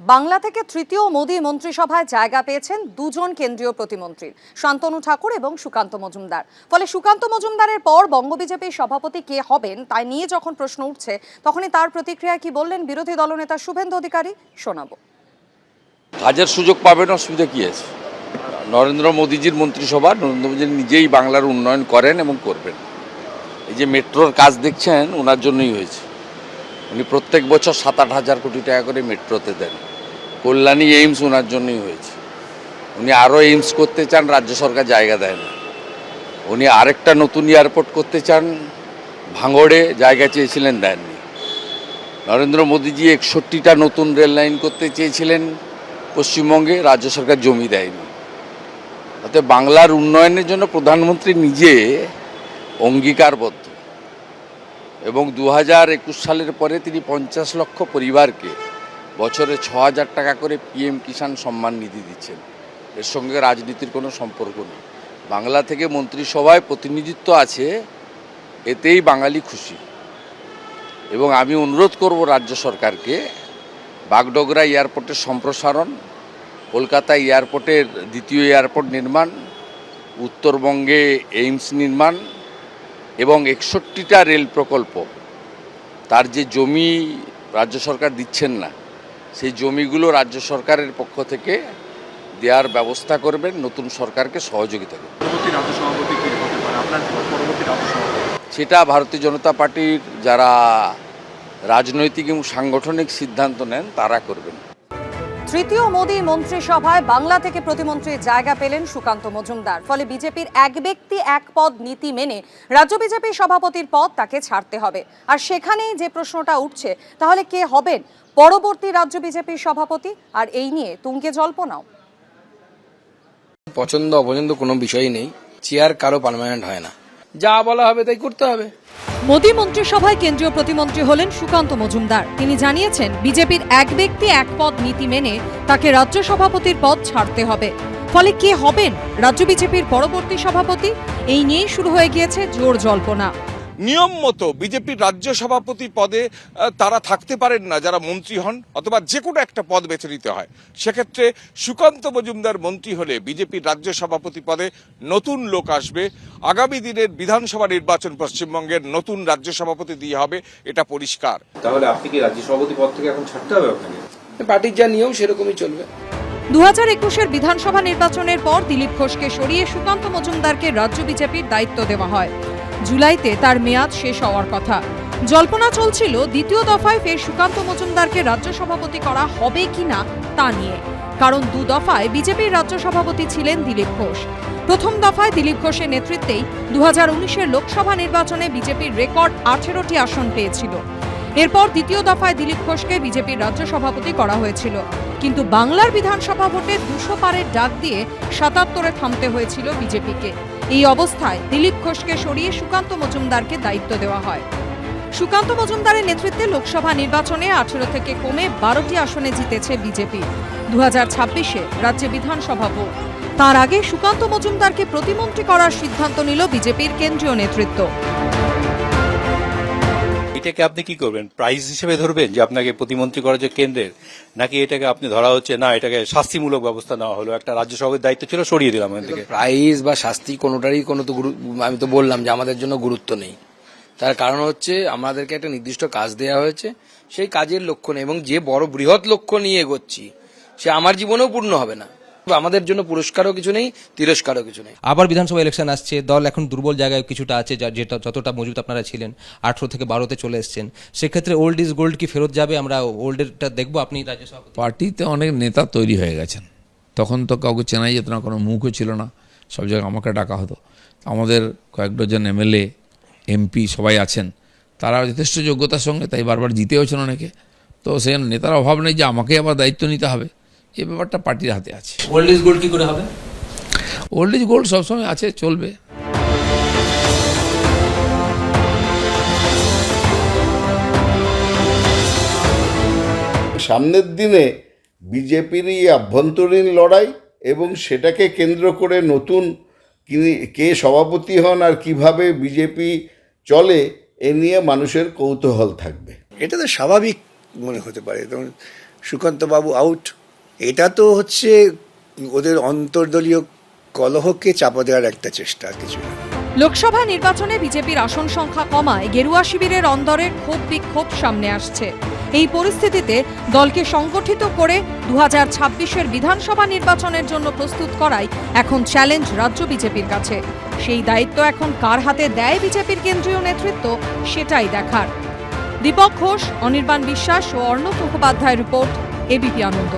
বাংলা থেকে তৃতীয় মোদী মন্ত্রিসভায় জায়গা পেয়েছেন দুজন কেন্দ্রীয় প্রতিমন্ত্রী, শান্তনু ঠাকুর এবং সুকান্ত মজুমদার। ফলে সুকান্ত মজুমদারের পর বঙ্গ বিজেপির সভাপতি কে হবেন, তাই নিয়ে যখন প্রশ্ন উঠছে, তখনই তার প্রতিক্রিয়া কি বললেন বিরোধী দলনেতা শুভেন্দু অধিকারী, শোনাবো। কাজের সুযোগ পাবেন, অসুবিধা কী আছে? নরেন্দ্র মোদীজির মন্ত্রিসভা, নরেন্দ্র মোদী নিজেই বাংলার উন্নয়ন করেন এবং করবেন। এই যে মেট্রোর কাজ দেখছেন, ওনার জন্যই হয়েছে। উনি প্রত্যেক বছর সাত আট হাজার কোটি টাকা করে মেট্রোতে দেন। কল্যাণী এইমস ওনার জন্যই হয়েছে। উনি আরও এইমস করতে চান, রাজ্য সরকার জায়গা দেয় না। উনি আরেকটা নতুন এয়ারপোর্ট করতে চান, ভাঙড়ে জায়গা চেয়েছিলেন দেননি। নরেন্দ্র মোদীজি একষট্টিটা নতুন রেল লাইন করতে চেয়েছিলেন, পশ্চিমবঙ্গে রাজ্য সরকার জমি দেয়নি। অতএব বাংলার উন্নয়নের জন্য প্রধানমন্ত্রী নিজে অঙ্গীকারবদ্ধ। এবং দু হাজার একুশ সালের পরে তিনি পঞ্চাশ লক্ষ পরিবারকে বছরে ছ হাজার টাকা করে পিএম কিষাণ সম্মান নিধি দিচ্ছেন। এর সঙ্গে রাজনীতির কোনো সম্পর্ক নেই। বাংলা থেকে মন্ত্রিসভায় প্রতিনিধিত্ব আছে, এতেই বাঙালি খুশি। এবং আমি অনুরোধ করব রাজ্য সরকারকে, বাগডোগরা এয়ারপোর্টের সম্প্রসারণ, কলকাতা এয়ারপোর্টের দ্বিতীয় এয়ারপোর্ট নির্মাণ, উত্তরবঙ্গে এইমস নির্মাণ এবং একষট্টিটা রেল প্রকল্প। তার যে জমি রাজ্য সরকার দিচ্ছেন না সেই জমিগুলো রাজ্য সরকারের পক্ষ থেকে দেওয়ার ব্যবস্থা করবেন নতুন সরকারকে সহযোগিতা করবেন। সেটা ভারতীয় জনতা পার্টির যারা রাজনৈতিক এবং সাংগঠনিক সিদ্ধান্ত নেন তারা করবেন। তৃতীয় মোদী মন্ত্রিসভায় বাংলা থেকে প্রতিমন্ত্রীর জায়গা পেলেন সুকান্ত মজুমদার। ফলে বিজেপির এক ব্যক্তি, এক পদ নীতি মেনে রাজ্য বিজেপির সভাপতির পদ তাকে ছাড়তে হবে। আর সেখানেই যে প্রশ্নটা উঠছে, তাহলে কে হবেন পরবর্তী রাজ্য বিজেপির সভাপতি? আর এই নিয়ে তুঙ্গে জল্পনাও। পছন্দ অপছন্দ কোনো বিষয়ই নেই। চেয়ার কারও পার্মানেন্ট হয় না। যা বলা হবে তাই করতে হবে। মোদী মন্ত্রিসভায় কেন্দ্রীয় প্রতিমন্ত্রী হলেন সুকান্ত মজুমদার। তিনি জানিয়েছেন, বিজেপির এক ব্যক্তি এক পদ নীতি মেনে তাকে রাজ্য সভাপতির পদ ছাড়তে হবে। ফলে কে হবেন রাজ্য বিজেপির পরবর্তী সভাপতি? এই নিয়েই শুরু হয়ে গিয়েছে জোর জল্পনা। নিয়ম মতো বিজেপির রাজ্য সভাপতি পদে তারা থাকতে পারেন না যারা মন্ত্রী হন অথবা যে কোনো একটা পদ বেছে নিতে হয়। সেক্ষেত্রে সুকান্ত মজুমদার মন্ত্রী হলে বিজেপির রাজ্য সভাপতি পদে নতুন লোক আসবে। আগামী দিনের বিধানসভা নির্বাচন পশ্চিমবঙ্গের নতুন রাজ্য সভাপতি দিয়ে হবে এটা পরিষ্কার। তাহলে আপনি কি রাজ্য সভাপতি পদ থেকে এখন ছাড়তে হবে আপনাকে? পার্টির যা নিয়ম সেরকমই চলবে। দু হাজার একুশের বিধানসভা নির্বাচনের পর দিলীপ ঘোষকে সরিয়ে সুকান্ত মজুমদারকে রাজ্য বিজেপির দায়িত্ব দেওয়া হয়। জুলাইতে তার মেয়াদ শেষ হওয়ার কথা। জল্পনা চলছিল দ্বিতীয় দফায় ফের সুকান্ত মজুমদারকে রাজ্য সভাপতি করা হবে কি না তা নিয়ে। কারণ দু দফায় বিজেপির রাজ্য সভাপতি ছিলেন দিলীপ ঘোষ। প্রথম দফায় দিলীপ ঘোষের নেতৃত্বেই দু হাজার লোকসভা নির্বাচনে বিজেপির রেকর্ড আঠেরোটি আসন পেয়েছিল। এরপর দ্বিতীয় দফায় দিলীপ ঘোষকে বিজেপির রাজ্য সভাপতি করা হয়েছিল। কিন্তু বাংলার বিধানসভা ভোটে দুশো পারের ডাক দিয়ে সাতাত্তরে থামতে হয়েছিল বিজেপিকে। এই অবস্থায় দিলীপ ঘোষকে সরিয়ে সুকান্ত মজুমদারকে দায়িত্ব দেওয়া হয়। সুকান্ত মজুমদারের নেতৃত্বে লোকসভা নির্বাচনে আঠেরো থেকে কমে বারোটি আসনে জিতেছে বিজেপি। দু হাজার ছাব্বিশে রাজ্যে বিধানসভা ভোট। তার আগে সুকান্ত মজুমদারকে প্রতিমন্ত্রী করার সিদ্ধান্ত নিল বিজেপির কেন্দ্রীয় নেতৃত্ব। এটাকে আপনি কি করবেন? প্রাইজ হিসেবে ধরবেন যে আপনাকে প্রতিমন্ত্রী করা যে কেন্দ্রের, নাকি এটাকে আপনি ধরা হচ্ছে, না, এটাকে শাস্তিমূলক ব্যবস্থা নেওয়া হলো? একটা রাজ্যসভার দায়িত্ব ছিল, সরিয়ে দিলাম এখান প্রাইজ বা শাস্তি কোনোটারই কোনো তো আমি তো বললাম যে আমাদের জন্য গুরুত্ব নেই। তার কারণ হচ্ছে আমাদেরকে একটা নির্দিষ্ট কাজ দেওয়া হয়েছে, সেই কাজের লক্ষ্য নেই। এবং যে বড় বৃহৎ লক্ষ্য নিয়ে এগোচ্ছি, সে আমার জীবনেও পূর্ণ হবে না। আমাদের জন্য পুরস্কারও কিছু নেই তিরস্কারও কিছু নেই। আবার বিধানসভা ইলেকশন আসছে দল এখন দুর্বল জায়গায় কিছুটা আছে যা যেটা যতটা মজুত আপনারা ছিলেন আঠারো থেকে বারোতে চলে এসছেন। সেক্ষেত্রে ওল্ড ইজ গোল্ড কি ফেরত যাবে? আমরা ওল্ডেরটা দেখব আপনি রাজ্য সভাপতি। পার্টিতে অনেক নেতা তৈরি হয়ে গেছেন। তখন তো কাউকে চেনাই যেত না কোনো মুখও ছিল না সব জায়গায় আমাকে ডাকা হতো। আমাদের কয়েক ডজন এমএলএ এমপি সবাই আছেন তারা যথেষ্ট যোগ্যতার সঙ্গে তাই বারবার জিতে হয়েছেন অনেকে। তো সে নেতার অভাব নেই যে আমাকে আবার দায়িত্ব নিতে হবে। এই ব্যাপারটা পার্টির হাতে আছে। ওল্ড ইজ গোল্ড কি করে হবে? ওল্ড ইজ গোল্ড সবসময় আছে চলবে। সামনের দিনে বিজেপির এই আভ্যন্তরীণ লড়াই এবং সেটাকে কেন্দ্র করে নতুন কি- কে সভাপতি হন আর কীভাবে বিজেপি চলে এ নিয়ে মানুষের কৌতূহল থাকবে। এটা তো স্বাভাবিক মনে হতে পারে। যেমন সুকান্তবাবু আউট এটা তো হচ্ছে ওদের অন্তর্দলীয় কলহকে চাপা দেওয়ার একটা চেষ্টা কিছু লোকসভা নির্বাচনে বিজেপির আসন সংখ্যা কমায়, গেরুয়া শিবিরের অন্দরের ক্ষোভ বিক্ষোভ সামনে আসছে। এই পরিস্থিতিতে দলকে সংগঠিত করে দু হাজার বিধানসভা নির্বাচনের জন্য প্রস্তুত করাই এখন চ্যালেঞ্জ রাজ্য বিজেপির কাছে। সেই দায়িত্ব এখন কার হাতে দেয় বিজেপির কেন্দ্রীয় নেতৃত্ব, সেটাই দেখার। দীপক ঘোষ, অনির্বাণ বিশ্বাস ও অর্ণব মুখোপাধ্যায়ের রিপোর্ট এবিপি আনন্দ।